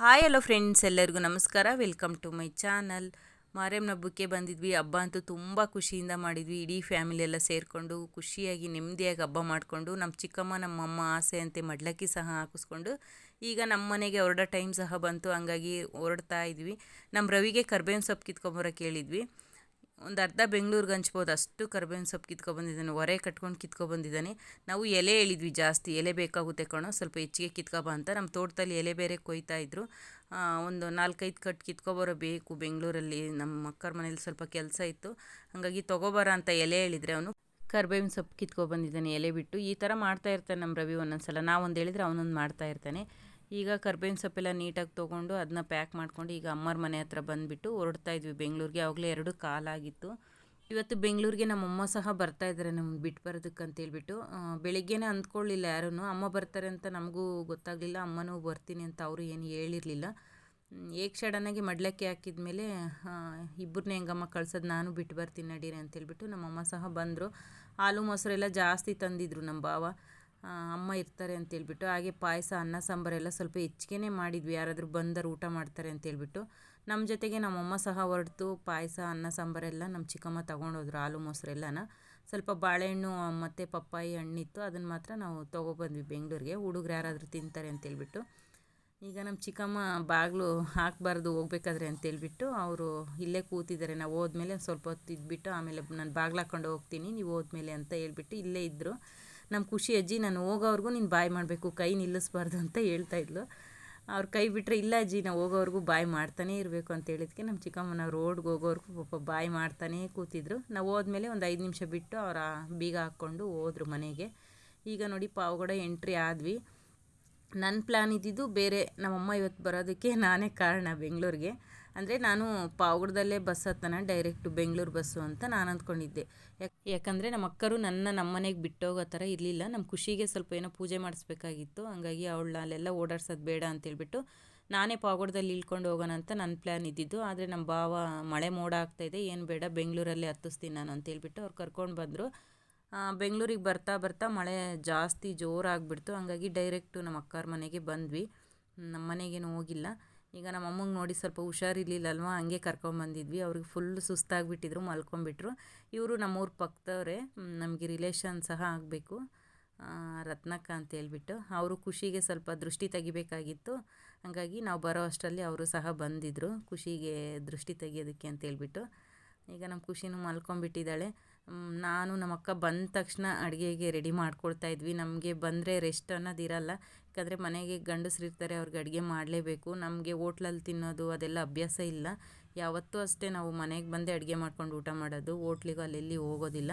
Hi hello friends ಎಲ್ಲರಿಗೂ ನಮಸ್ಕಾರ. Welcome to my channel ಮಾರೇಮ್ನ ಹಬ್ಬಕ್ಕೆ ಬಂದಿದ್ವಿ. ಹಬ್ಬ ಅಂತೂ ತುಂಬ ಖುಷಿಯಿಂದ ಮಾಡಿದ್ವಿ. ಇಡೀ ಫ್ಯಾಮಿಲಿ ಎಲ್ಲ ಸೇರಿಕೊಂಡು ಖುಷಿಯಾಗಿ, ನೆಮ್ಮದಿಯಾಗಿ ಹಬ್ಬ ಮಾಡಿಕೊಂಡು ನಮ್ಮ ಚಿಕ್ಕಮ್ಮ ನಮ್ಮಮ್ಮ ಆಸೆ ಅಂತೆ ಮಡ್ಲಕ್ಕಿ ಸಹ ಹಾಕಿಸ್ಕೊಂಡು, ಈಗ ನಮ್ಮ ಮನೆಗೆ ಹೊರಡೋ ಟೈಮ್ ಸಹ ಬಂತು. ಹಂಗಾಗಿ ಹೊರಡ್ತಾ ಇದ್ವಿ. ನಮ್ಮ ರವಿಗೆ ಕರ್ಬೇವಿನ ಸೊಪ್ಪು ಕಿತ್ಕೊಂಬರೋ ಹೇಳಿದ್ವಿ. ಒಂದು ಅರ್ಧ ಬೆಂಗಳೂರಿಗೆ ಹಂಚ್ಬೋದು. ಅಷ್ಟು ಕರ್ಬೇವಿನ ಸೊಪ್ಪು ಕಿತ್ಕೊಬಂದಿದ್ದಾನೆ. ಹೊರೆ ಕಟ್ಕೊಂಡು ಕಿತ್ಕೊಬಂದಿದ್ದಾನೆ. ನಾವು ಎಲೆ ಹೇಳಿದ್ವಿ ಜಾಸ್ತಿ. ಎಲೆ ಬೇಕಾಗುತ್ತೆ ಕಣೋ. ಸ್ವಲ್ಪ ಹೆಚ್ಚಿಗೆ ಕಿತ್ಕೊಬ ಅಂತ. ನಮ್ಮ ತೋಟದಲ್ಲಿ ಎಲೆ ಬೇರೆ ಕೊಯ್ತಾ ಇದ್ರು. ಒಂದು ನಾಲ್ಕೈದು ಕಟ್ ಕಿತ್ಕೊಬರೋ ಬೇಕು. ಬೆಂಗಳೂರಲ್ಲಿ ನಮ್ಮ ಅಕ್ಕರ ಮನೇಲಿ ಸ್ವಲ್ಪ ಕೆಲಸ ಇತ್ತು. ಹಾಗಾಗಿ ತೊಗೊಬರ ಅಂತ ಎಲೆ ಹೇಳಿದರೆ ಅವನು. ಕರ್ಬೇವಿನ ಸೊಪ್ಪು ಕಿತ್ಕೊಬಂದಿದ್ದಾನೆ ಎಲೆ ಬಿಟ್ಟು. ಈ ಥರ ಮಾಡ್ತಾ ಇರ್ತಾನೆ ನಮ್ಮ ರವಿ ಒಂದೊಂದು ಸಲ ನಾವೊಂದು ಹೇಳಿದರೆ ಅವನೊಂದು ಮಾಡ್ತಾ ಇರ್ತಾನೆ. ಈಗ ಕರ್ಬೇವಿನ ಸೊಪ್ಪೆಲ್ಲ ನೀಟಾಗಿ ತೊಗೊಂಡು ಅದನ್ನ ಪ್ಯಾಕ್ ಮಾಡ್ಕೊಂಡು ಈಗ ಅಮ್ಮರ ಮನೆ ಹತ್ರ ಬಂದುಬಿಟ್ಟು ಹೊರಡ್ತಾ ಇದ್ವಿ ಬೆಂಗಳೂರಿಗೆ. ಆವಾಗಲೇ ಎರಡು ಕಾಲಾಗಿತ್ತು ಇವತ್ತು ಬೆಂಗಳೂರಿಗೆ ನಮ್ಮಮ್ಮ ಸಹ ಬರ್ತಾ ಇದ್ದಾರೆ ನಮ್ಗೆ ಬಿಟ್ಟು ಬರೋದಕ್ಕೆ ಅಂತೇಳ್ಬಿಟ್ಟು ಬೆಳಿಗ್ಗೆನೇ ಅಂದ್ಕೊಳ್ಳಿಲ್ಲ ಯಾರೂ ಅಮ್ಮ ಬರ್ತಾರೆ ಅಂತ ನಮಗೂ ಗೊತ್ತಾಗಲಿಲ್ಲ. ಅಮ್ಮನೂ ಬರ್ತೀನಿ ಅಂತ ಅವರು ಏನು ಹೇಳಿರಲಿಲ್ಲ. ಏಕ್ ಸಡನ್ನಾಗಿ ಮಡ್ಲಕ್ಕೆ ಹಾಕಿದ ಮೇಲೆ ಇಬ್ಬರನ್ನೇ ಹೆಂಗಮ್ಮ ಕಳ್ಸೋದು ನಾನು ಬಿಟ್ಟು ಬರ್ತೀನಿ ನಡೀರಿ ಅಂತೇಳ್ಬಿಟ್ಟು ನಮ್ಮಮ್ಮ ಸಹ ಬಂದರು. ಹಾಲು ಮೊಸರೆಲ್ಲ ಜಾಸ್ತಿ ತಂದಿದ್ರು ನಮ್ಮ ಭಾವ. ಅಮ್ಮ ಇರ್ತಾರೆ ಅಂತೇಳ್ಬಿಟ್ಟು ಹಾಗೆ ಪಾಯಸ, ಅನ್ನ ಸಾಂಬಾರೆಲ್ಲ ಸ್ವಲ್ಪ ಹೆಚ್ಚಿಗೆ ಮಾಡಿದ್ವಿ. ಯಾರಾದರೂ ಬಂದರು ಊಟ ಮಾಡ್ತಾರೆ ಅಂತೇಳ್ಬಿಟ್ಟು ನಮ್ಮ ಜೊತೆಗೆ ನಮ್ಮಮ್ಮ ಸಹ ಹೊರಡ್ತು. ಪಾಯಸ, ಅನ್ನ ಸಾಂಬಾರೆಲ್ಲ ನಮ್ಮ ಚಿಕ್ಕಮ್ಮ ತೊಗೊಂಡೋದ್ರು, ಹಾಲು ಮೊಸರೆಲ್ಲನ ಸ್ವಲ್ಪ ಬಾಳೆಹಣ್ಣು ಮತ್ತು ಪಪ್ಪಾಯಿ ಹಣ್ಣಿತ್ತು. ಅದನ್ನು ಮಾತ್ರ ನಾವು ತೊಗೊಬಂದ್ವಿ ಬೆಂಗಳೂರಿಗೆ. ಹುಡುಗರು ಯಾರಾದರೂ ತಿಂತಾರೆ ಅಂತೇಳ್ಬಿಟ್ಟು ಈಗ ನಮ್ಮ ಚಿಕ್ಕಮ್ಮ ಬಾಗಿಲು ಹಾಕಬಾರ್ದು ಹೋಗ್ಬೇಕಾದ್ರೆ ಅಂತೇಳ್ಬಿಟ್ಟು ಅವರು ಇಲ್ಲೇ ಕೂತಿದ್ದಾರೆ. ನಾವು ಹೋದ್ಮೇಲೆ ಸ್ವಲ್ಪ ಹೊತ್ತು ಇದ್ಬಿಟ್ಟು, ಆಮೇಲೆ ನಾನು ಬಾಗ್ಲು ಹಾಕ್ಕೊಂಡು ಹೋಗ್ತೀನಿ, ನೀವು ಹೋದ್ಮೇಲೆ ಅಂತ ಹೇಳ್ಬಿಟ್ಟು ಇಲ್ಲೇ ಇದ್ದರು ನಮ್ಮ ಖುಷಿ ಅಜ್ಜಿ, ನಾನು ಹೋಗೋವರೆಗೂ ನೀನು ಬಾಯ್ ಮಾಡಬೇಕು, ಕೈ ನಿಲ್ಲಿಸ್ಬಾರ್ದು ಅಂತ ಹೇಳ್ತಾ ಇದ್ಲು. ಅವ್ರು ಕೈ ಬಿಟ್ಟರೆ ಇಲ್ಲ ಅಜ್ಜಿ ನಾವು ಹೋಗೋವರೆಗೂ ಬಾಯ್ ಮಾಡ್ತಾನೇ ಇರಬೇಕು ಅಂತ ಹೇಳಿದ್ಕೆ ನಮ್ಮ ಚಿಕ್ಕಮ್ಮನ ರೋಡ್ಗೆ ಹೋಗೋವರೆಗೂ ಪಾಪ ಬಾಯ್ ಮಾಡ್ತಾನೇ ಕೂತಿದ್ರು. ನಾವು ಹೋದ್ಮೇಲೆ ಒಂದು ಐದು ನಿಮಿಷ ಬಿಟ್ಟು ಅವರ ಬೀಗ ಹಾಕ್ಕೊಂಡು ಹೋದ್ರು ಮನೆಗೆ. ಈಗ ನೋಡಿ ಪಾವಗಡ ಎಂಟ್ರಿ ಆದ್ವಿ. ನನ್ನ ಪ್ಲ್ಯಾನ್ ಇದ್ದಿದ್ದು ಬೇರೆ, ನಮ್ಮಮ್ಮ ಇವತ್ತು ಬರೋದಕ್ಕೆ ನಾನೇ ಕಾರಣ ಬೆಂಗಳೂರಿಗೆ. ಅಂದರೆ ನಾನು ಪಾವಗಡದಲ್ಲೇ ಬಸ್ ಹತ್ತನ ಡೈರೆಕ್ಟು ಬೆಂಗಳೂರು ಬಸ್ಸು ಅಂತ ನಾನು ಅಂದ್ಕೊಂಡಿದ್ದೆ. ಯಾಕೆ ಯಾಕಂದರೆ ನಮ್ಮ ಅಕ್ಕರು ನನ್ನ ನಮ್ಮನೆಗೆ ಬಿಟ್ಟೋಗೋ ಥರ ಇರಲಿಲ್ಲ. ನಮ್ಮ ಖುಷಿಗೆ ಸ್ವಲ್ಪ ಏನೋ ಪೂಜೆ ಮಾಡಿಸ್ಬೇಕಾಗಿತ್ತು. ಹಂಗಾಗಿ ಅವಳನ್ನ ಅಲ್ಲೆಲ್ಲ ಓಡಾಡ್ಸೋದು ಬೇಡ ಅಂತೇಳ್ಬಿಟ್ಟು ನಾನೇ ಪಾವಗಡದಲ್ಲಿ ಇಳ್ಕೊಂಡು ಹೋಗೋಣ ಅಂತ ನನ್ನ ಪ್ಲ್ಯಾನ್ ಇದ್ದಿದ್ದು. ಆದರೆ ನಮ್ಮ ಭಾವ ಮಳೆ ಮೋಡ ಆಗ್ತಾಯಿದೆ ಏನು ಬೇಡ, ಬೆಂಗಳೂರಲ್ಲಿ ಹತ್ತಿಸ್ತೀನಿ ನಾನು ಅಂತೇಳ್ಬಿಟ್ಟು ಅವ್ರು ಕರ್ಕೊಂಡು ಬಂದರು. ಬೆಂಗಳೂರಿಗೆ ಬರ್ತಾ ಬರ್ತಾ ಮಳೆ ಜಾಸ್ತಿ ಜೋರಾಗಿಬಿಡ್ತು ಹಂಗಾಗಿ ಡೈರೆಕ್ಟು ನಮ್ಮ ಅಕ್ಕಾರ ಮನೆಗೆ ಬಂದ್ವಿ. ನಮ್ಮ ಮನೆಗೇನು ಹೋಗಿಲ್ಲ. ಈಗ ನಮ್ಮ ಅಮ್ಮಂಗೆ ನೋಡಿ ಸ್ವಲ್ಪ ಹುಷಾರಿರ್ಲಿಲ್ಲಲ್ವ? ಹಂಗೆ ಕರ್ಕೊಂಬಂದಿದ್ವಿ ಅವ್ರಿಗೆ ಫುಲ್ ಸುಸ್ತಾಗಿಬಿಟ್ಟಿದ್ರು ಮಲ್ಕೊಂಬಿಟ್ರು ಇವರು ನಮ್ಮೂರ ಪಕ್ಕದವ್ರೆ ನಮಗೆ ರಿಲೇಷನ್ ಸಹ ಆಗಬೇಕು. ರತ್ನಕ್ಕ ಅಂತ ಹೇಳ್ಬಿಟ್ಟು. ಅವರು ಖುಷಿಗೆ ಸ್ವಲ್ಪ ದೃಷ್ಟಿ ತೆಗಿಬೇಕಾಗಿತ್ತು. ಹಾಗಾಗಿ ನಾವು ಬರೋ ಅಷ್ಟರಲ್ಲಿ ಅವರು ಸಹ ಬಂದಿದ್ದರು ಖುಷಿಗೆ ದೃಷ್ಟಿ ತೆಗಿಯೋದಕ್ಕೆ ಅಂತ ಹೇಳ್ಬಿಟ್ಟು. ಈಗ ನಮ್ಮ ಖುಷಿನೂ ಮಲ್ಕೊಂಬಿಟ್ಟಿದ್ದಾಳೆ ನಾನು ನಮ್ಮ ಅಕ್ಕ ಬಂದ ತಕ್ಷಣ ಅಡುಗೆಗೆ ರೆಡಿ ಮಾಡ್ಕೊಳ್ತಾ ಇದ್ವಿ. ನಮಗೆ ಬಂದರೆ ರೆಸ್ಟ್ ಅನ್ನೋದು ಇರಲ್ಲ. ಯಾಕಂದರೆ ಮನೆಗೆ ಗಂಡಸ್ರಿರ್ತಾರೆ, ಅವ್ರಿಗೆ ಅಡುಗೆ ಮಾಡಲೇಬೇಕು. ನಮಗೆ ಓಟ್ಲಲ್ಲಿ ತಿನ್ನೋದು ಅದೆಲ್ಲ ಅಭ್ಯಾಸ ಇಲ್ಲ. ಯಾವತ್ತೂ ಅಷ್ಟೇ ನಾವು ಮನೆಗೆ ಬಂದೇ ಅಡುಗೆ ಮಾಡ್ಕೊಂಡು ಊಟ ಮಾಡೋದು, ಹೋಟ್ಲಿಗೂ ಅಲ್ಲೆಲ್ಲಿ ಹೋಗೋದಿಲ್ಲ.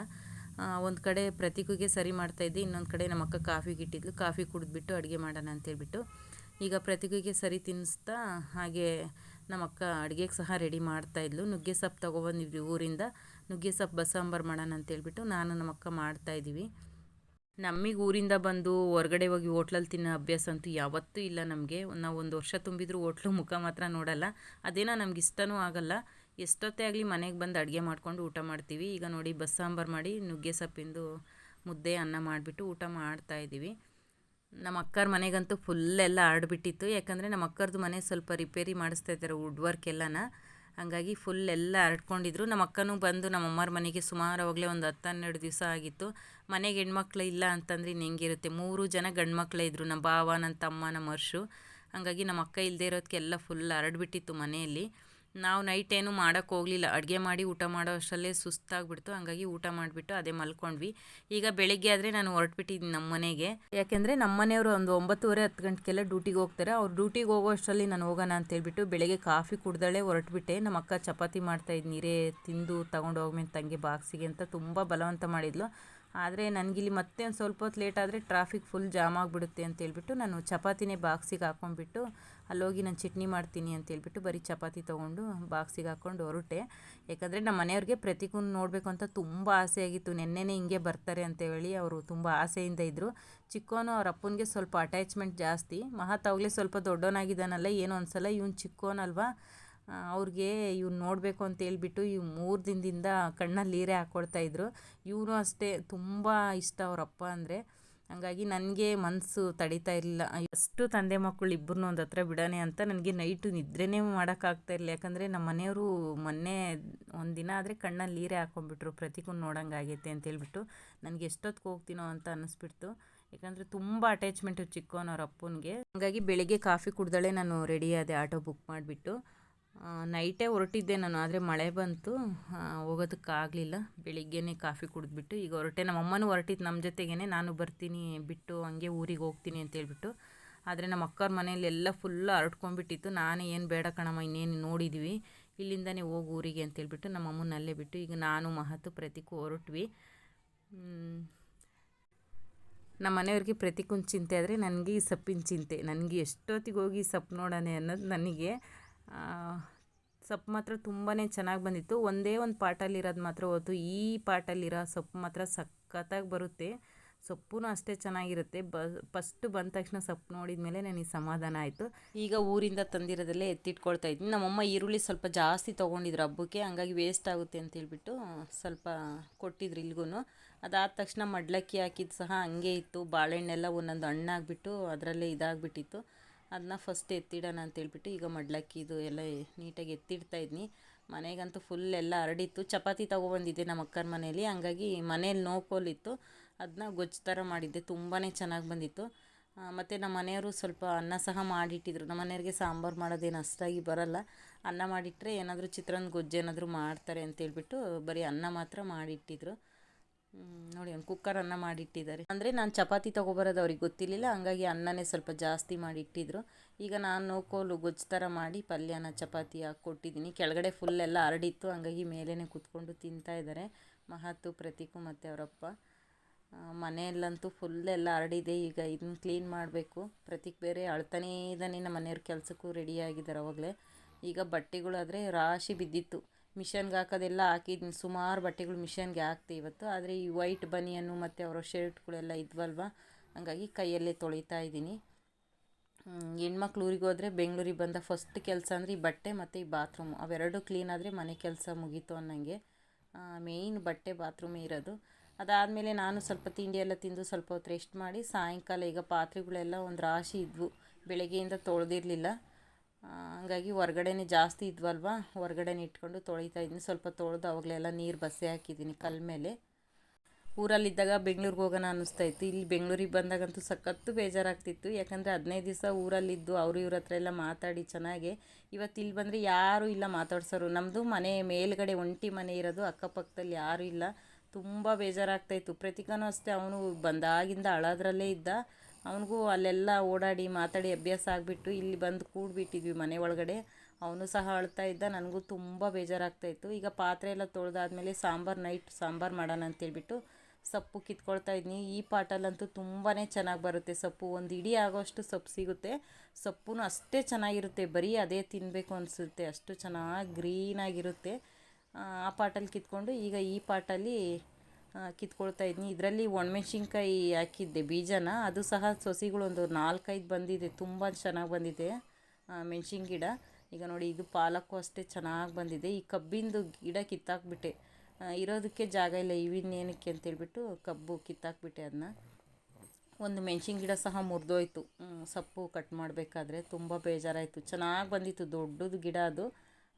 ಒಂದು ಕಡೆ ಪ್ರತೀಕಿಗೆ ಸರಿ ಮಾಡ್ತಾಯಿದ್ದೆ ಇನ್ನೊಂದು ಕಡೆ ನಮ್ಮ ಅಕ್ಕ ಕಾಫಿಗೆ ಇಟ್ಟಿದ್ಲು. ಕಾಫಿ ಕುಡಿದ್ಬಿಟ್ಟು ಅಡುಗೆ ಮಾಡೋಣ ಅಂತೇಳ್ಬಿಟ್ಟು. ಈಗ ಪ್ರತಿಕಿಗೆ ಸರಿ ತಿನ್ನಿಸ್ತಾ ಹಾಗೆ ನಮ್ಮ ಅಕ್ಕ ಅಡುಗೆಗೆ ಸಹ ರೆಡಿ ಮಾಡ್ತಾಯಿದ್ಲು ನುಗ್ಗೆ ಸೊಪ್ಪು ತೊಗೊಬಂದಿದ್ವಿ ಊರಿಂದ. ನುಗ್ಗೆ ಸೊಪ್ಪು ಬಸ್ಸಾಂಬಾರು ಮಾಡೋಣ ಅಂತೇಳ್ಬಿಟ್ಟು ನಾನು ನಮ್ಮ ಅಕ್ಕ ಮಾಡ್ತಾಯಿದ್ದೀವಿ ನಮಗೆ ಊರಿಂದ ಬಂದು ಹೊರಗಡೆ ಹೋಗಿ ಹೋಟ್ಲಲ್ಲಿ ತಿನ್ನೋ ಅಭ್ಯಾಸ ಅಂತೂ ಯಾವತ್ತೂ ಇಲ್ಲ ನಮಗೆ. ನಾವು ಒಂದು ವರ್ಷ ತುಂಬಿದ್ರು ಹೋಟ್ಲು ಮುಖ ಮಾತ್ರ ನೋಡಲ್ಲ. ಅದೇನೋ ನಮ್ಗೆ ಇಷ್ಟನೂ ಆಗಲ್ಲ. ಎಷ್ಟೊತ್ತೇ ಆಗಲಿ ಮನೆಗೆ ಬಂದು ಅಡುಗೆ ಮಾಡ್ಕೊಂಡು ಊಟ ಮಾಡ್ತೀವಿ. ಈಗ ನೋಡಿ ಬಸ್ ಸಾಂಬಾರು ಮಾಡಿ ನುಗ್ಗೆ ಸೊಪ್ಪಿಂದು ಮುದ್ದೆ, ಅನ್ನ ಮಾಡಿಬಿಟ್ಟು ಊಟ ಮಾಡ್ತಾಯಿದ್ದೀವಿ ನಮ್ಮ ಅಕ್ಕರ ಮನೆಗಂತೂ ಫುಲ್ಲೆಲ್ಲ ಆಡ್ಬಿಟ್ಟಿತ್ತು. ಯಾಕಂದರೆ ನಮ್ಮ ಅಕ್ಕರದು ಮನೆ ಸ್ವಲ್ಪ ರಿಪೇರಿ ಮಾಡಿಸ್ತಾ ಇದ್ದಾರೆ ವುಡ್ ವರ್ಕ್ ಎಲ್ಲನ. ಹಾಗಾಗಿ ಫುಲ್ ಎಲ್ಲ ಹರಡ್ಕೊಂಡಿದ್ರು ನಮ್ಮ ಅಕ್ಕನೂ ಬಂದು ನಮ್ಮ ಅಮ್ಮರ ಮನೆಗೆ ಸುಮಾರು ಅವಾಗಲೇ ಒಂದು ಹತ್ತು ಹನ್ನೆರಡು ದಿವಸ ಆಗಿತ್ತು. ಮನೆಗೆ ಹೆಣ್ಮಕ್ಳು ಇಲ್ಲ ಅಂತಂದ್ರೆ ಇನ್ನು ಹೆಂಗಿರುತ್ತೆ? ಮೂರು ಜನ ಗಂಡು ಮಕ್ಕಳೇ ಇದ್ದರು ನಮ್ಮ ಭಾವ ನನ್ನ ತಮ್ಮ ನಮ್ಮ ವರ್ಷು ಹಾಗಾಗಿ ನಮ್ಮ ಅಕ್ಕ ಇಲ್ಲದೆ ಇರೋದಕ್ಕೆಲ್ಲ ಫುಲ್ ಹರಡ್ಬಿಟ್ಟಿತ್ತು ಮನೆಯಲ್ಲಿ. ನಾವು ನೈಟ್ ಏನು ಮಾಡೋಕ್ಕೆ ಹೋಗಲಿಲ್ಲ. ಅಡುಗೆ ಮಾಡಿ ಊಟ ಮಾಡೋ ಅಷ್ಟರಲ್ಲೇ ಸುಸ್ತಾಗ್ಬಿಡ್ತು. ಹಾಗಾಗಿ ಊಟ ಮಾಡಿಬಿಟ್ಟು ಅದೇ ಮಲ್ಕೊಂಡ್ವಿ. ಈಗ ಬೆಳಿಗ್ಗೆ ಆದರೆ ನಾನು ಹೊರಟ್ಬಿಟ್ಟಿದ್ದೀನಿ ನಮ್ಮ ಮನೆಗೆ. ಯಾಕೆಂದರೆ ನಮ್ಮ ಮನೆಯವರು ಒಂದು ಒಂಬತ್ತುವರೆ ಹತ್ತು ಗಂಟೆಗೆಲ್ಲ ಡ್ಯೂಟಿಗೆ ಹೋಗ್ತಾರೆ. ಅವ್ರು ಡ್ಯೂಟಿಗೆ ಹೋಗೋ ಅಷ್ಟರಲ್ಲಿ ನಾನು ಹೋಗೋಣ ಅಂತೇಳ್ಬಿಟ್ಟು ಬೆಳಗ್ಗೆ ಕಾಫಿ ಕುಡ್ದಳೆ ಹೊರಟ್ಬಿಟ್ಟೆ. ನಮ್ಮ ಅಕ್ಕ ಚಪಾತಿ ಮಾಡ್ತಾಯಿದ್ದು ನೀರೇ ತಿಂದು ತೊಗೊಂಡು ಹೋಗ್ಮೇಲೆ ತಂಗಿ ಬಾಕ್ಸಿಗೆ ಅಂತ ತುಂಬ ಬಲವಂತ ಮಾಡಿದ್ಲು. ಆದರೆ ನನಗಿಲ್ಲಿ ಮತ್ತೆ ಒಂದು ಸ್ವಲ್ಪ ಹೊತ್ತು ಲೇಟ್ ಆದರೆ ಟ್ರಾಫಿಕ್ ಫುಲ್ ಜಾಮ್ ಆಗಿಬಿಡುತ್ತೆ ಅಂತೇಳ್ಬಿಟ್ಟು ನಾನು ಚಪಾತಿನೇ ಬಾಕ್ಸಿಗೆ ಹಾಕ್ಕೊಂಡ್ಬಿಟ್ಟು ಅಲ್ಲೋಗಿ ನಾನು ಚಟ್ನಿ ಮಾಡ್ತೀನಿ ಅಂತ ಹೇಳ್ಬಿಟ್ಟು ಬರೀ ಚಪಾತಿ ತೊಗೊಂಡು ಬಾಕ್ಸಿಗೆ ಹಾಕ್ಕೊಂಡು ಹೊರಟೆ. ಯಾಕಂದರೆ ನಮ್ಮ ಮನೆಯವ್ರಿಗೆ ಪ್ರತಿಕೂನ್ ನೋಡಬೇಕು ಅಂತ ತುಂಬ ಆಸೆ ಆಗಿತ್ತು. ನೆನ್ನೆನೇ ಹಿಂಗೆ ಬರ್ತಾರೆ ಅಂತೇಳಿ ಅವರು ತುಂಬ ಆಸೆಯಿಂದ ಇದ್ದರು ಚಿಕ್ಕೋನು ಅವ್ರ ಅಪ್ಪನಿಗೆ ಸ್ವಲ್ಪ ಅಟ್ಯಾಚ್ಮೆಂಟ್ ಜಾಸ್ತಿ. ಮಹತ್ ಅವಾಗಲೇ ಸ್ವಲ್ಪ ದೊಡ್ಡವನಾಗಿದ್ದಾನಲ್ಲ, ಏನೋ ಅನ್ಸಲ್ಲ ಇವನು ಚಿಕ್ಕೋನಲ್ವಾ? ಅವ್ರಿಗೆ ಇವ್ನು ನೋಡಬೇಕು ಅಂತ ಹೇಳ್ಬಿಟ್ಟು ಇವ್ ಮೂರು ದಿನದಿಂದ ಕಣ್ಣಲ್ಲಿ ನೀರೇ ಹಾಕ್ಕೊಳ್ತಾಯಿದ್ರು ಇವನು ಅಷ್ಟೇ, ತುಂಬ ಇಷ್ಟ ಅವರಪ್ಪ ಅಂದರೆ. ಹಂಗಾಗಿ ನನಗೆ ಮನಸ್ಸು ತಡೀತಾ ಇರಲಿಲ್ಲ. ಅಷ್ಟು ತಂದೆ ಮಕ್ಕಳು ಇಬ್ಬರನ್ನೂ ಒಂದು ಹತ್ರ ಬಿಡೋಣ ಅಂತ ನನಗೆ ನೈಟು ನಿದ್ರೆನೇ ಮಾಡೋಕ್ಕಾಗ್ತಾ ಇರಲಿಲ್ಲ. ಯಾಕಂದರೆ ನಮ್ಮ ಮನೆಯವರು ಮೊನ್ನೆ ಒಂದು ದಿನ ಆದರೆ ಕಣ್ಣಲ್ಲಿ ನೀರೇ ಹಾಕೊಂಡ್ಬಿಟ್ರು. ಪ್ರತಿಕೂ ನೋಡೋಂಗೆ ಅಂತ ಅಂತೇಳ್ಬಿಟ್ಟು ನನಗೆ ಎಷ್ಟೊತ್ತಿಗೆ ಹೋಗ್ತೀನೋ ಅಂತ ಅನ್ನಿಸ್ಬಿಡ್ತು ಯಾಕಂದರೆ ತುಂಬ ಅಟ್ಯಾಚ್ಮೆಂಟು ಚಿಕ್ಕವನವ್ರ ಅಪ್ಪನಿಗೆ. ಹಾಗಾಗಿ ಬೆಳಿಗ್ಗೆ ಕಾಫಿ ಕುಡ್ದಳೆ ನಾನು ರೆಡಿ ಆಟೋ ಬುಕ್ ಮಾಡಿಬಿಟ್ಟು. ನೈಟೇ ಹೊರಟಿದ್ದೆ ನಾನು, ಆದರೆ ಮಳೆ ಬಂತು. ಹೋಗೋದಕ್ಕಾಗಲಿಲ್ಲ ಬೆಳಿಗ್ಗೆನೇ ಕಾಫಿ ಕುಡಿದ್ಬಿಟ್ಟು, ಈಗ ಹೊರಟೆ. ನಮ್ಮ ಅಮ್ಮನೂ ಹೊರಟಿತ್ತು ನಮ್ಮ ಜೊತೆಗೇ ನಾನು ಬರ್ತೀನಿ, ಬಿಟ್ಟು ಹಂಗೆ ಊರಿಗೆ ಹೋಗ್ತೀನಿ ಅಂತೇಳ್ಬಿಟ್ಟು ಆದರೆ ನಮ್ಮ ಅಕ್ಕವ್ರ ಮನೆಯಲ್ಲೆಲ್ಲ ಫುಲ್ಲು ಹರಡ್ಕೊಂಡ್ಬಿಟ್ಟಿತ್ತು ನಾನೇ, ಏನು ಬೇಡ ಕಣಮ್ಮ, ಇನ್ನೇನು ನೋಡಿದ್ವಿ. ಇಲ್ಲಿಂದನೇ ಹೋಗಿ ಊರಿಗೆ ಅಂತೇಳ್ಬಿಟ್ಟು ನಮ್ಮ ಅಮ್ಮನ ಅಲ್ಲೇ ಬಿಟ್ಟು, ಈಗ ನಾನು ಮಹತ್ವ ಪ್ರತಿಕು ಹೊರಟ್ವಿ. ನಮ್ಮ ಮನೆಯವ್ರಿಗೆ ಪ್ರತಿಕೊಂದು ಚಿಂತೆ ಆದರೆ, ನನಗೆ ಈ ಸೊಪ್ಪಿನ ಚಿಂತೆ. ನನಗೆ ಎಷ್ಟೊತ್ತಿಗೆ ಹೋಗಿ ಸೊಪ್ಪು ನೋಡೋಣ ಅನ್ನೋದು ನನಗೆ ಸೊಪ್ಪು ಮಾತ್ರ ತುಂಬಾ ಚೆನ್ನಾಗಿ ಬಂದಿತ್ತು. ಒಂದೇ ಒಂದು ಪಾಟಲ್ಲಿರೋದು ಮಾತ್ರ ಹೋಯ್ತು ಈ ಪಾಟಲ್ಲಿರೋ ಸೊಪ್ಪು ಮಾತ್ರ ಸಖತ್ತಾಗಿ ಬರುತ್ತೆ. ಸೊಪ್ಪು ಅಷ್ಟೇ ಚೆನ್ನಾಗಿರುತ್ತೆ. ಬ, ಫಸ್ಟ್ ಬಂದ ತಕ್ಷಣ ಸೊಪ್ಪು ನೋಡಿದ ಮೇಲೆ ನನಗೆ ಸಮಾಧಾನ ಆಯಿತು. ಈಗ ಊರಿಂದ ತಂದಿರೋದಲ್ಲೇ ಎತ್ತಿಟ್ಕೊಳ್ತಾ ಇದ್ದೀನಿ ನಮ್ಮಮ್ಮ ಈರುಳ್ಳಿ ಸ್ವಲ್ಪ ಜಾಸ್ತಿ ತೊಗೊಂಡಿದ್ರು ಹಬ್ಬಕ್ಕೆ, ಹಂಗಾಗಿ ವೇಸ್ಟ್ ಆಗುತ್ತೆ ಅಂತ ಹೇಳ್ಬಿಟ್ಟು ಸ್ವಲ್ಪ ಕೊಟ್ಟಿದ್ರು ಇಲ್ಗೂ ಅದಾದ ತಕ್ಷಣ ಮಡ್ಲಕ್ಕಿ ಹಾಕಿದ್ದು ಸಹ ಹಂಗೆ ಇತ್ತು. ಬಾಳೆಹಣ್ಣೆಲ್ಲ ಒಂದೊಂದು ಹಣ್ಣಾಗ್ಬಿಟ್ಟು ಅದರಲ್ಲೇ ಇದಾಗ್ಬಿಟ್ಟಿತ್ತು. ಅದನ್ನ ಫಸ್ಟ್ ಎತ್ತಿಡೋಣ ಅಂತೇಳ್ಬಿಟ್ಟು ಈಗ ಮಡ್ಲಕ್ಕಿದು ಎಲ್ಲ ನೀಟಾಗಿ ಎತ್ತಿಡ್ತಾ ಇದ್ನಿ. ಮನೆಗಂತೂ ಫುಲ್ ಎಲ್ಲ ಹರಡಿತ್ತು. ಚಪಾತಿ ತೊಗೊಬಂದಿದ್ದೆ ನಮ್ಮ ಅಕ್ಕನ ಮನೇಲಿ ಹಂಗಾಗಿ ಮನೇಲಿ ನೋಕೋಲಿತ್ತು ಅದನ್ನ ಗೊಜ್ಜು ಥರ ಮಾಡಿದ್ದೆ. ತುಂಬಾ ಚೆನ್ನಾಗಿ ಬಂದಿತ್ತು. ಮತ್ತು ನಮ್ಮ ಮನೆಯವರು ಸ್ವಲ್ಪ ಅನ್ನ ಸಹ ಮಾಡಿಟ್ಟಿದ್ರು. ನಮ್ಮ ಮನೆಯವ್ರಿಗೆ ಸಾಂಬಾರು ಮಾಡೋದೇನು ಅಷ್ಟಾಗಿ ಬರೋಲ್ಲ. ಅನ್ನ ಮಾಡಿಟ್ಟರೆ ಏನಾದರೂ ಚಿತ್ರಾನ್ನ ಗೊಜ್ಜು ಏನಾದರೂ ಮಾಡ್ತಾರೆ ಅಂತೇಳ್ಬಿಟ್ಟು ಬರೀ ಅನ್ನ ಮಾತ್ರ ಮಾಡಿಟ್ಟಿದ್ರು. ನೋಡಿ, ಒಂದು ಕುಕ್ಕರ್ ಅನ್ನ ಮಾಡಿಟ್ಟಿದ್ದಾರೆ. ಅಂದರೆ ನಾನು ಚಪಾತಿ ತೊಗೊಬರೋದು ಅವ್ರಿಗೆ ಗೊತ್ತಿರಲಿಲ್ಲ, ಹಂಗಾಗಿ ಅನ್ನನೇ ಸ್ವಲ್ಪ ಜಾಸ್ತಿ ಮಾಡಿಟ್ಟಿದ್ರು. ಈಗ ನಾನು ಕೋಲು ಗೊಜ್ಜು ಥರ ಮಾಡಿ ಪಲ್ಯನ, ಚಪಾತಿ ಹಾಕಿ ಕೊಟ್ಟಿದ್ದೀನಿ. ಕೆಳಗಡೆ ಫುಲ್ ಎಲ್ಲ ಹರಡಿತ್ತು, ಹಂಗಾಗಿ ಮೇಲೇ ಕೂತ್ಕೊಂಡು ತಿಂತಾ ಇದ್ದಾರೆ. ಮಹತ್ತು ಪ್ರತೀಕು ಮತ್ತು ಅವರಪ್ಪ. ಮನೆಯಲ್ಲಂತೂ ಫುಲ್ ಎಲ್ಲ ಹರಡಿದೆ, ಈಗ ಇದನ್ನ ಕ್ಲೀನ್ ಮಾಡಬೇಕು. ಪ್ರತೀಕ್ ಬೇರೆ ಅಳ್ತಾನೇ ಇದ್ದಾನೆ, ನಮ್ಮ ಮನೆಯವ್ರ ಕೆಲಸಕ್ಕೂ ರೆಡಿಯಾಗಿದ್ದಾರೆ ಅವಾಗಲೇ. ಈಗ ಬಟ್ಟೆಗಳಾದರೆ ರಾಶಿ ಬಿದ್ದಿತ್ತು. ಮಿಷನ್ಗೆ ಹಾಕೋದೆಲ್ಲ ಹಾಕಿದ್ದೀನಿ. ಸುಮಾರು ಬಟ್ಟೆಗಳು ಮಿಷನ್ಗೆ ಹಾಕ್ತೆ ಇವತ್ತು. ಆದರೆ ಈ ವೈಟ್ ಬನಿಯನ್ನು ಮತ್ತು ಅವರ ಶರ್ಟ್ಗಳೆಲ್ಲ ಇದ್ವಲ್ವ? ಹಂಗಾಗಿ ಕೈಯಲ್ಲೇ ತೊಳಿತಾ ಇದ್ದೀನಿ. ಹೆಣ್ಮಕ್ಳು ಊರಿಗೆ ಹೋದರೆ ಬೆಂಗಳೂರಿಗೆ ಬಂದ ಫಸ್ಟ್ ಕೆಲಸ ಅಂದರೆ ಈ ಬಟ್ಟೆ ಮತ್ತು ಈ ಬಾತ್ರೂಮು ಅವೆರಡು ಕ್ಲೀನ್ ಆದರೆ ಮನೆ ಕೆಲಸ ಮುಗೀತು ಅನ್ನಂಗೆ. ಮೇಯ್ನ್ ಬಟ್ಟೆ ಬಾತ್ರೂಮೇ ಇರೋದು. ಅದಾದಮೇಲೆ ನಾನು ಸ್ವಲ್ಪ ತಿಂಡಿ ಎಲ್ಲ ತಿಂದು ಸ್ವಲ್ಪ ಹೊತ್ತು ರೆಸ್ಟ್ ಮಾಡಿ ಸಾಯಂಕಾಲ ಈಗ ಪಾತ್ರೆಗಳೆಲ್ಲ ಒಂದು ರಾಶಿ ಇದ್ವು. ಬೆಳಗ್ಗೆಯಿಂದ ತೊಳೆದಿರಲಿಲ್ಲ. ಹಂಗಾಗಿ ಹೊರ್ಗಡೆನೇ ಜಾಸ್ತಿ ಇದ್ವಲ್ವ? ಹೊರ್ಗಡೆನೇ ಇಟ್ಕೊಂಡು ತೊಳಿತಾ ಇದ್ದೀನಿ. ಸ್ವಲ್ಪ ತೊಳೆದು ಅವಾಗಲೆಲ್ಲ ನೀರು ಬಸ್ಸೆ ಹಾಕಿದ್ದೀನಿ ಕಲ್ಲ ಮೇಲೆ. ಊರಲ್ಲಿದ್ದಾಗ ಬೆಂಗ್ಳೂರಿಗೆ ಹೋಗೋಣ ಅನ್ನಿಸ್ತಾ ಇತ್ತು. ಇಲ್ಲಿ ಬೆಂಗ್ಳೂರಿಗೆ ಬಂದಾಗಂತೂ ಸಖತ್ತು ಬೇಜಾರಾಗ್ತಿತ್ತು. ಯಾಕಂದರೆ ಹದಿನೈದು ದಿವಸ ಊರಲ್ಲಿದ್ದು, ಅವರು ಇವ್ರ ಹತ್ರ ಎಲ್ಲ ಮಾತಾಡಿ ಚೆನ್ನಾಗೆ. ಇವತ್ತು ಇಲ್ಲಿ ಬಂದರೆ ಯಾರೂ ಇಲ್ಲ ಮಾತಾಡ್ಸೋರು. ನಮ್ಮದು ಮನೆ ಮೇಲ್ಗಡೆ ಒಂಟಿ ಮನೆ ಇರೋದು, ಅಕ್ಕಪಕ್ಕದಲ್ಲಿ ಯಾರೂ ಇಲ್ಲ. ತುಂಬ ಬೇಜಾರಾಗ್ತಾಯಿತ್ತು ಪ್ರತಿಕನೂ ಅಷ್ಟೇ, ಅವನು ಬಂದಾಗಿಂದ ಅಳೋದ್ರಲ್ಲೇ ಇದ್ದ. ಅವನಿಗೂ ಅಲ್ಲೆಲ್ಲ ಓಡಾಡಿ ಮಾತಾಡಿ ಅಭ್ಯಾಸ ಆಗಿಬಿಟ್ಟು ಇಲ್ಲಿ ಬಂದು ಕೂಡ್ಬಿಟ್ಟಿದ್ವಿ ಮನೆ ಒಳಗಡೆ. ಅವನು ಸಹ ಅಳ್ತಾ ಇದ್ದ, ನನಗೂ ತುಂಬ ಬೇಜಾರಾಗ್ತಾಯಿತ್ತು ಈಗ ಪಾತ್ರೆ ಎಲ್ಲ ತೊಳೆದಾದ್ಮೇಲೆ ಸಾಂಬಾರು, ನೈಟ್ ಸಾಂಬಾರು ಮಾಡೋಣ ಅಂತೇಳ್ಬಿಟ್ಟು ಸೊಪ್ಪು ಕಿತ್ಕೊಳ್ತಾ ಇದ್ನಿ. ಈ ಪಾಟಲ್ಲಂತೂ ತುಂಬಾ ಚೆನ್ನಾಗಿ ಬರುತ್ತೆ ಸೊಪ್ಪು. ಒಂದು ಇಡೀ ಆಗೋಷ್ಟು ಸೊಪ್ಪು ಸಿಗುತ್ತೆ. ಸೊಪ್ಪು ಅಷ್ಟೇ ಚೆನ್ನಾಗಿರುತ್ತೆ. ಬರೀ ಅದೇ ತಿನ್ನಬೇಕು ಅನಿಸುತ್ತೆ. ಅಷ್ಟು ಚೆನ್ನಾಗಿ ಗ್ರೀನಾಗಿರುತ್ತೆ. ಆ ಪಾಟಲ್ಲಿ ಕಿತ್ಕೊಂಡು ಈಗ ಈ ಪಾಟಲ್ಲಿ ಕಿತ್ಕೊಳ್ತಾ ಇದ್ನಿ. ಇದರಲ್ಲಿ ಒಣಮೆಣ್ಸಿನ್ಕಾಯಿ ಹಾಕಿದ್ದೆ, ಬೀಜನ. ಅದು ಸಹ ಸೊಸಿಗಳು ಒಂದು ನಾಲ್ಕೈದು ಬಂದಿದೆ, ತುಂಬ ಚೆನ್ನಾಗಿ ಬಂದಿದೆ ಮೆಣ್ಸಿನ ಗಿಡ. ಈಗ ನೋಡಿ, ಇದು ಪಾಲಕ್ಕೂ ಅಷ್ಟೇ ಚೆನ್ನಾಗಿ ಬಂದಿದೆ. ಈ ಕಬ್ಬಿಂದು ಗಿಡ ಕಿತ್ತಾಕ್ಬಿಟ್ಟೆ. ಇರೋದಕ್ಕೆ ಜಾಗ ಇಲ್ಲ, ಇವಿನ್ನೇನಕ್ಕೆ ಅಂತೇಳ್ಬಿಟ್ಟು ಕಬ್ಬು ಕಿತ್ತಾಕ್ಬಿಟ್ಟೆ ಅದನ್ನ ಒಂದು ಮೆಣ್ಸಿನ ಗಿಡ ಸಹ ಮುರಿದೋಯ್ತು. ಸೊಪ್ಪು ಕಟ್ ಮಾಡಬೇಕಾದ್ರೆ ತುಂಬ ಬೇಜಾರಾಯಿತು. ಚೆನ್ನಾಗಿ ಬಂದಿತ್ತು, ದೊಡ್ಡದು ಗಿಡ ಅದು.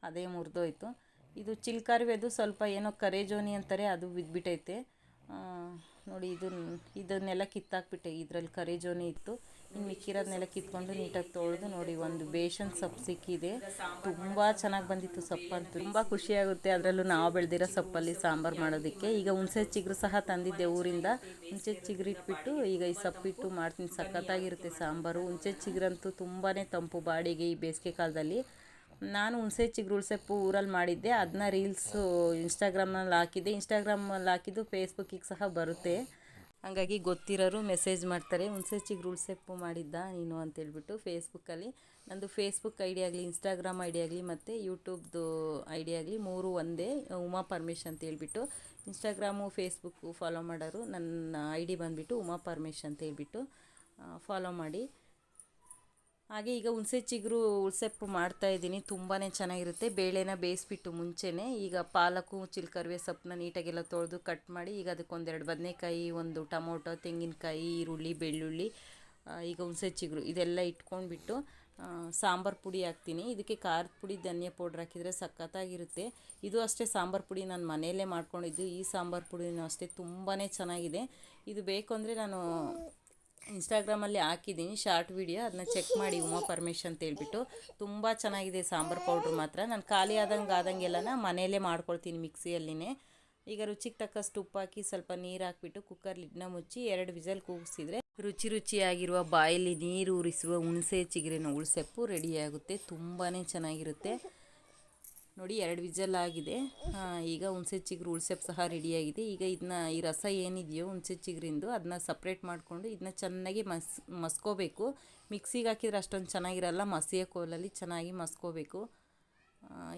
ಅದೇ ಮುರಿದೋಯ್ತು. ಇದು ಚಿಲ್ಕಾರಿವೆದು ಸ್ವಲ್ಪ ಏನೋ ಕರೇಜೋನಿ ಅಂತಾರೆ, ಅದು ಬಿದ್ದುಬಿಟ್ಟೈತೆ ನೋಡಿ, ಇದು ಇದನ್ನೆಲ್ಲ ಕಿತ್ತಾಕ್ಬಿಟ್ಟೆ, ಇದರಲ್ಲಿ ಕರೇಜೋನಿ ಇತ್ತು. ಇನ್ನು ಮಿಕ್ಕಿರೋದನ್ನೆಲ್ಲ ಕಿತ್ಕೊಂಡು ನೀಟಾಗಿ ತೊಳೆದು ನೋಡಿ, ಒಂದು ಬೇಷನ್ ಸೊಪ್ಪು ಸಿಕ್ಕಿದೆ. ತುಂಬ ಚೆನ್ನಾಗಿ ಬಂದಿತ್ತು ಸೊಪ್ಪಂತೂ ತುಂಬ ಖುಷಿಯಾಗುತ್ತೆ ಅದರಲ್ಲೂ ನಾವು ಬೆಳೆದಿರೋ ಸೊಪ್ಪಲ್ಲಿ ಸಾಂಬಾರು ಮಾಡೋದಕ್ಕೆ. ಈಗ ಹುಣಸೆ ಚಿಗುರು ಸಹ ತಂದಿದ್ದೆ ಊರಿಂದ. ಹುಣಸೆ ಚಿಗುರು ಇಟ್ಬಿಟ್ಟು ಈಗ ಈ ಸೊಪ್ಪಿಟ್ಟು ಮಾಡ್ತೀನಿ. ಸಖತ್ತಾಗಿರುತ್ತೆ ಸಾಂಬಾರು. ಹುಣಸೆ ಚಿಗುರಂತೂ ತುಂಬಾ ತಂಪು. ಬಾಡಿಗೆ ಈ ಬೇಸಿಗೆ ಕಾಲದಲ್ಲಿ. ನಾನು ಹುಣಸೆ ಚಿಗುರು ಸೊಪ್ಪು ಊರಲ್ಲಿ ಮಾಡಿದ್ದೆ ಅದನ್ನ ರೀಲ್ಸು ಇನ್ಸ್ಟಾಗ್ರಾಮಲ್ಲಿ ಹಾಕಿದ್ದೆ. ಇನ್ಸ್ಟಾಗ್ರಾಮಲ್ಲಿ ಹಾಕಿದ್ದು ಫೇಸ್ಬುಕ್ಕಿಗೆ ಸಹ ಬರುತ್ತೆ. ಹಾಗಾಗಿ ಗೊತ್ತಿರೋರು ಮೆಸೇಜ್ ಮಾಡ್ತಾರೆ, ಹುಣಸೆ ಚಿಗುರು ಸೊಪ್ಪು ಮಾಡಿದ್ದ ನೀನು? ಅಂತೇಳ್ಬಿಟ್ಟು ಫೇಸ್ಬುಕ್ಕಲ್ಲಿ ನಂದು ಫೇಸ್ಬುಕ್ ಐ ಡಿ ಆಗಲಿ ಇನ್ಸ್ಟಾಗ್ರಾಮ್ ಐ ಡಿ ಆಗಲಿ, ಮತ್ತು ಯೂಟ್ಯೂಬ್ದು ಐ ಡಿ ಆಗಲಿ ಮೂರು ಒಂದೇ, ಉಮಾ ಪರ್ಮೇಶ್ ಅಂತ ಹೇಳ್ಬಿಟ್ಟು. ಇನ್ಸ್ಟಾಗ್ರಾಮು ಫೇಸ್ಬುಕ್ಕು ಫಾಲೋ ಮಾಡೋರು ನನ್ನ ಐ ಡಿ ಬಂದುಬಿಟ್ಟು ಉಮಾ ಪರ್ಮೇಶ್ ಅಂತ ಹೇಳ್ಬಿಟ್ಟು ಫಾಲೋ ಮಾಡಿ. ಹಾಗೆ ಈಗ ಹುಣಸೆ ಚಿಗುರು ಮಾಡ್ತಾ ಇದ್ದೀನಿ. ತುಂಬಾ ಚೆನ್ನಾಗಿರುತ್ತೆ. ಬೇಳೆನ ಬೇಯಿಸ್ಬಿಟ್ಟು ಮುಂಚೆನೇ ಈಗ ಪಾಲಕು, ಚಿಲ್ಕರ್ವೆ ಸೊಪ್ಪನ್ನ ನೀಟಾಗೆಲ್ಲ ತೊಳೆದು ಕಟ್ ಮಾಡಿ ಈಗ ಅದಕ್ಕೊಂದೆರಡು ಬದನೆಕಾಯಿ, ಒಂದು ಟೊಮೊಟೊ, ತೆಂಗಿನಕಾಯಿ, ಈರುಳ್ಳಿ, ಬೆಳ್ಳುಳ್ಳಿ ಈಗ ಹುಣಸೆ ಚಿಗುರು ಇದೆಲ್ಲ ಇಟ್ಕೊಂಡ್ಬಿಟ್ಟು ಸಾಂಬಾರು ಪುಡಿ ಹಾಕ್ತೀನಿ. ಇದಕ್ಕೆ ಖಾರದ ಪುಡಿ, ಧನಿಯಾ ಪೌಡ್ರ್ ಹಾಕಿದರೆ ಸಖತ್ತಾಗಿರುತ್ತೆ. ಇದು ಅಷ್ಟೇ ಸಾಂಬಾರು ಪುಡಿ ನಾನು ಮನೆಯಲ್ಲೇ ಮಾಡ್ಕೊಂಡಿದ್ದು. ಈ ಸಾಂಬಾರು ಪುಡಿನೂ ಅಷ್ಟೇ ತುಂಬಾ ಚೆನ್ನಾಗಿದೆ. ಇದು ಬೇಕು ಅಂದರೆ ನಾನು ಇನ್ಸ್ಟಾಗ್ರಾಮಲ್ಲಿ ಹಾಕಿದ್ದೀನಿ, ಶಾರ್ಟ್ ವಿಡಿಯೋ. ಅದನ್ನ ಚೆಕ್ ಮಾಡಿ ಉಮಾ ಪರ್ಮಿಷನ್ ಅಂತ ಹೇಳ್ಬಿಟ್ಟು. ತುಂಬ ಚೆನ್ನಾಗಿದೆ ಸಾಂಬಾರು ಪೌಡ್ರ್ ಮಾತ್ರ. ನಾನು ಖಾಲಿ ಆದಂಗೆ ಆದಂಗೆಲ್ಲನ ಮನೆಯಲ್ಲೇ ಮಾಡ್ಕೊಳ್ತೀನಿ ಮಿಕ್ಸಿಯಲ್ಲಿನೇ. ಈಗ ರುಚಿಗೆ ತಕ್ಕಷ್ಟು ಉಪ್ಪು ಹಾಕಿ ಸ್ವಲ್ಪ ನೀರು ಹಾಕಿಬಿಟ್ಟು ಕುಕ್ಕರ್ ಲಿಡ್ನ ಮುಚ್ಚಿ ಎರಡು ವಿಸಲ್ ಕೂಗಿಸಿದ್ರೆ ರುಚಿ ರುಚಿಯಾಗಿರುವ ಬಾಯಲ್ಲಿ ನೀರು ಉರಿಸುವ ಹುಣಸೆ ಚಿಗುರಿನ ಉಳ್ಸೆಪ್ಪು ರೆಡಿಯಾಗುತ್ತೆ ತುಂಬಾ ಚೆನ್ನಾಗಿರುತ್ತೆ. ನೋಡಿ, ಎರಡು ವಿಜಲ್ ಆಗಿದೆ. ಈಗ ಹುಣಸೆ ಚಿಗುರು ಉಳ್ಸೆಪ್ ಸಹ ರೆಡಿಯಾಗಿದೆ ಈಗ ಇದನ್ನ ಈ ರಸ ಏನಿದೆಯೋ ಹುಣಸೆ ಚಿಗುರಿಂದು ಅದನ್ನ ಸಪ್ರೇಟ್ ಮಾಡಿಕೊಂಡು ಇದನ್ನ ಚೆನ್ನಾಗಿ ಮಸ್, ಮಸ್ಕೋಬೇಕು. ಮಿಕ್ಸಿಗೆ ಹಾಕಿದ್ರೆ ಅಷ್ಟೊಂದು ಚೆನ್ನಾಗಿರಲ್ಲ ಮಸಿಯ ಕೋಲಲ್ಲಿ ಚೆನ್ನಾಗಿ ಮಸ್ಕೋಬೇಕು.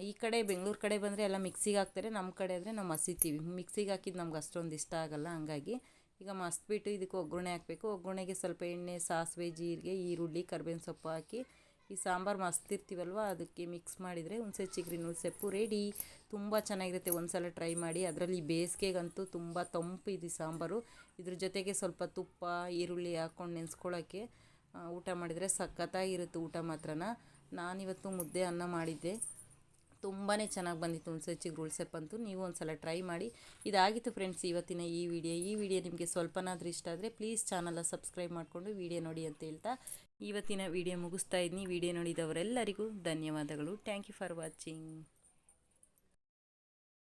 ಈ ಕಡೆ ಬೆಂಗಳೂರು ಕಡೆ ಬಂದರೆ ಎಲ್ಲ ಮಿಕ್ಸಿಗೆ ಹಾಕ್ತಾರೆ ನಮ್ಮ ಕಡೆ ಆದರೆ ನಾವು ಮಸಿತೀವಿ ಮಿಕ್ಸಿಗೆ ಹಾಕಿದ್ದು ನಮ್ಗೆ ಅಷ್ಟೊಂದು ಇಷ್ಟ ಆಗಲ್ಲ, ಹಂಗಾಗಿ. ಈಗ ಮಸ್ಬಿಟ್ಟು ಇದಕ್ಕೆ ಒಗ್ಗರಣೆ ಹಾಕಬೇಕು. ಒಗ್ಗರಣೆಗೆ ಸ್ವಲ್ಪ ಎಣ್ಣೆ, ಸಾಸಿವೆ, ಜೀರಿಗೆ, ಈರುಳ್ಳಿ, ಕರ್ಬೇವಿನ ಸೊಪ್ಪು ಹಾಕಿ ಈ ಸಾಂಬಾರು ಮಸ್ತಿರ್ತೀವಲ್ವ ಅದಕ್ಕೆ ಮಿಕ್ಸ್ ಮಾಡಿದರೆ ಹುಣಸೆ ಚಿಗ್ರಿ ಸೊಪ್ಪು ರೆಡಿ ತುಂಬ ಚೆನ್ನಾಗಿರುತ್ತೆ. ಒಂದು ಸಲ ಟ್ರೈ ಮಾಡಿ. ಅದರಲ್ಲಿ ಬೇಸಿಗೆಗಂತೂ ತುಂಬ ತಂಪು ಇದೆ ಸಾಂಬಾರು. ಇದ್ರ ಜೊತೆಗೆ ಸ್ವಲ್ಪ ತುಪ್ಪ, ಈರುಳ್ಳಿ ಹಾಕ್ಕೊಂಡು ನೆನೆಸ್ಕೊಳ್ಳೋಕ್ಕೆ ಊಟ ಮಾಡಿದರೆ ಸಖತ್ತಾಗಿರುತ್ತೆ ಊಟ ಮಾತ್ರನ. ನಾನಿವತ್ತು ಮುದ್ದೆ ಅನ್ನ ಮಾಡಿದ್ದೆ. ತುಂಬಾ ಚೆನ್ನಾಗಿ ಬಂದಿತ್ತು ಹುಣಸೆ ರೂಲ್ಸೆಪ್ ಅಂತೂ ನೀವು ಒಂದು ಸಲ ಟ್ರೈ ಮಾಡಿ. ಇದಾಗಿತ್ತು ಫ್ರೆಂಡ್ಸ್ ಇವತ್ತಿನ ಈ ವಿಡಿಯೋ ಈ ವಿಡಿಯೋ ನಿಮಗೆ ಸ್ವಲ್ಪನಾದರೂ ಇಷ್ಟ ಆದರೆ ಪ್ಲೀಸ್ ಚಾನಲ್ನ ಸಬ್ಸ್ಕ್ರೈಬ್ ಮಾಡಿಕೊಂಡು ವಿಡಿಯೋ ನೋಡಿ ಅಂತ ಹೇಳ್ತಾ. ಇವತ್ತಿನ ವಿಡಿಯೋ ಮುಗಿಸ್ತಾ ಇದ್ದೀನಿ ವಿಡಿಯೋ ನೋಡಿದವರೆಲ್ಲರಿಗೂ ಧನ್ಯವಾದಗಳು. Thank you for watching